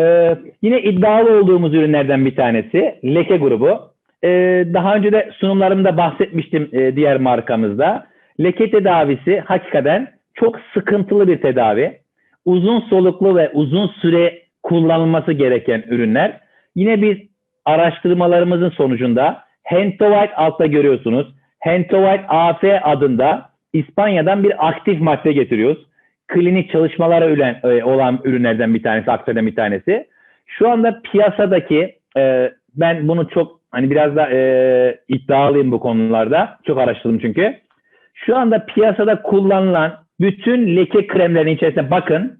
Ee, yine iddialı olduğumuz ürünlerden bir tanesi leke grubu. Ee, daha önce de sunumlarımda bahsetmiştim e, diğer markamızda. Leke tedavisi hakikaten çok sıkıntılı bir tedavi. Uzun soluklu ve uzun süre kullanılması gereken ürünler. Yine biz araştırmalarımızın sonucunda Hentovite altta görüyorsunuz. Hentovite AF adında İspanya'dan bir aktif madde getiriyoruz. Klinik çalışmalara ölen, e, olan ürünlerden bir tanesi, aktardan bir tanesi. Şu anda piyasadaki e, ben bunu çok hani biraz da e, iddialıyım bu konularda. Çok araştırdım çünkü. Şu anda piyasada kullanılan bütün leke kremlerinin içerisine bakın.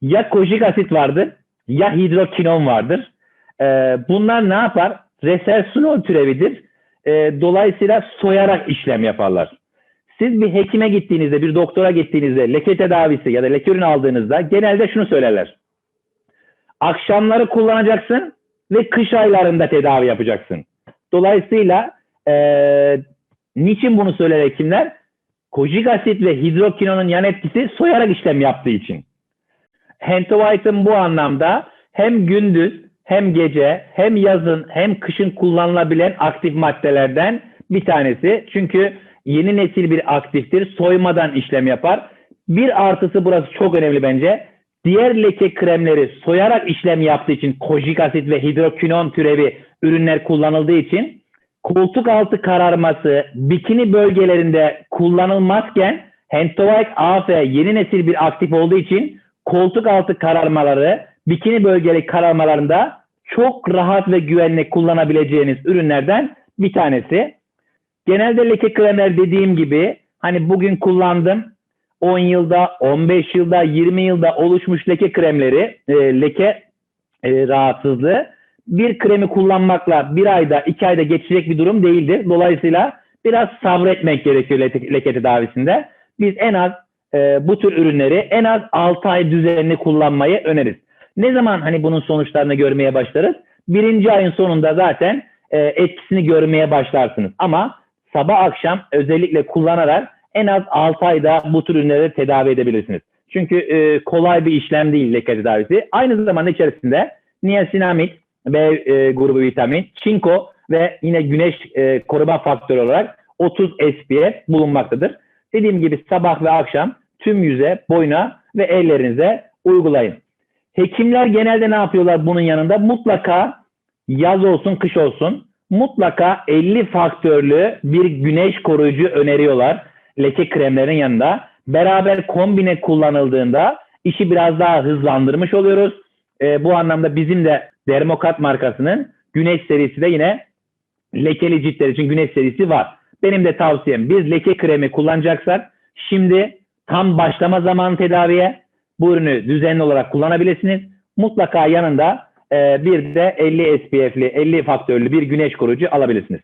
Ya kojik asit vardır ya hidrokinon vardır. E, bunlar ne yapar? Resersunol türevidir. E, dolayısıyla soyarak işlem yaparlar. Siz bir hekime gittiğinizde, bir doktora gittiğinizde leke tedavisi ya da leke ürünü aldığınızda genelde şunu söylerler. Akşamları kullanacaksın ve kış aylarında tedavi yapacaksın. Dolayısıyla e, niçin bunu söyler hekimler? Kojik asit ve hidrokinonun yan etkisi soyarak işlem yaptığı için. Hentovite'ın bu anlamda hem gündüz hem gece hem yazın hem kışın kullanılabilen aktif maddelerden bir tanesi. Çünkü yeni nesil bir aktiftir. Soymadan işlem yapar. Bir artısı burası çok önemli bence. Diğer leke kremleri soyarak işlem yaptığı için kojik asit ve hidrokinon türevi ürünler kullanıldığı için koltuk altı kararması bikini bölgelerinde kullanılmazken Hentovite AF yeni nesil bir aktif olduğu için koltuk altı kararmaları bikini bölgeli kararmalarında çok rahat ve güvenli kullanabileceğiniz ürünlerden bir tanesi. Genelde leke kremler dediğim gibi hani bugün kullandım 10 yılda, 15 yılda, 20 yılda oluşmuş leke kremleri, e, leke e, rahatsızlığı bir kremi kullanmakla bir ayda, iki ayda geçecek bir durum değildir. Dolayısıyla biraz sabretmek gerekiyor leke, leke tedavisinde. Biz en az e, bu tür ürünleri en az 6 ay düzenli kullanmayı öneririz. Ne zaman hani bunun sonuçlarını görmeye başlarız? Birinci ayın sonunda zaten e, etkisini görmeye başlarsınız. Ama sabah akşam özellikle kullanarak en az 6 ayda bu tür ürünleri tedavi edebilirsiniz. Çünkü e, kolay bir işlem değil leke tedavisi. Aynı zamanda içerisinde niasinamid, B e, grubu vitamin, çinko ve yine güneş e, koruma faktörü olarak 30 SPF bulunmaktadır. Dediğim gibi sabah ve akşam tüm yüze, boyuna ve ellerinize uygulayın. Hekimler genelde ne yapıyorlar bunun yanında? Mutlaka yaz olsun, kış olsun mutlaka 50 faktörlü bir güneş koruyucu öneriyorlar leke kremlerin yanında. Beraber kombine kullanıldığında işi biraz daha hızlandırmış oluyoruz. E, bu anlamda bizim de Dermokat markasının güneş serisi de yine lekeli ciltler için güneş serisi var. Benim de tavsiyem biz leke kremi kullanacaksak şimdi tam başlama zamanı tedaviye bu ürünü düzenli olarak kullanabilirsiniz. Mutlaka yanında bir de 50 SPF'li, 50 faktörlü bir güneş koruyucu alabilirsiniz.